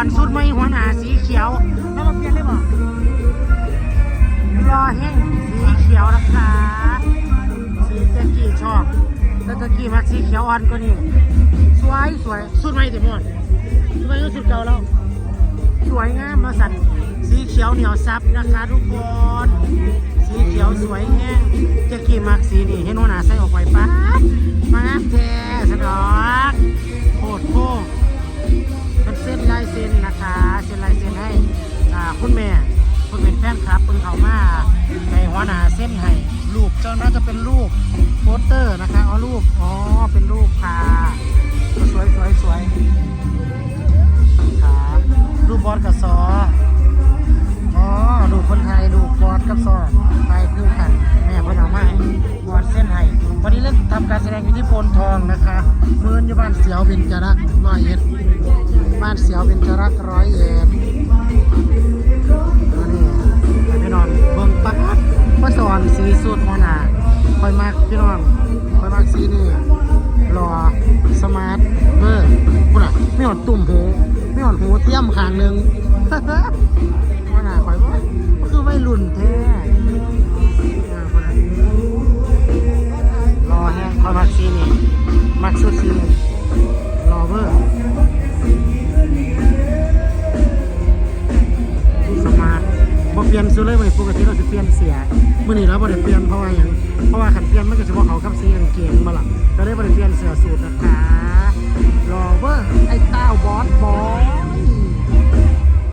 อนสุดไม่หัวหน้าสีเขียวแล้วมาเปลี่ยนได้บ่รอแห้งสีเขียวนะคะสีเจกี้ชอบแล้วเจกี้มักสีเขียวอ่อนก็นี่สวยสวยสุดไม่ติมอนสุดไม่ก็สุดเก่าแล้วสวยงามมาสั่นสีเขียวเหนียวซับนะคะทุกคน สีเขียวสวยแห้งเจกี้มัก ม่คุณเป็นแฟนคลับเพิ่งเขามาในหัวหน้าเส้นให้รูปเจ้าน่าจะเป็นรูปโปสเตอร์นะคะเอ๋อรูปอ๋อเป็นรูปค่ะสวยสวยสวยครับรูปบอสกับซออ๋อดูคนไทยดูบอสกับซอไปคือกันแม่เพิ่นเอามาให้บอสเส้นไห้วันนี้เล่นทำการแสดงอยู่ที่โพนทองนะคะเมื่ออยู่บ้านเสียวเป็นจรักร้อยเอ็ดบ้านเสียวเป็นจรักร้อยเอ็ด สีสูตรหัวหน้าคอยมากพี่น้องคอยมากสีนี่รอสมาร์ทเบอร์พุ่นอะไม่หอดตุ่มหูไม่หอดหูเตี้ยมข้างหนึ่งว่าหน้าข่อยว่าคือไม่รุ่นแท้รอแห้งคอยมักซีนี่มักสุดซีนี่ เปลี่ยนสุดเลยวันปกติเราจะเปลี่ยนเสียเมื่อนี้เราบ่ได้เปลี่ยนเพราะว่าอย่างเพราะว่าขันเปลี่ยนมันก็จะบอกเขากับสีกางเกงมาหลังเราได้บ่ได้เปลี่ยนเสียสูตรนะคะ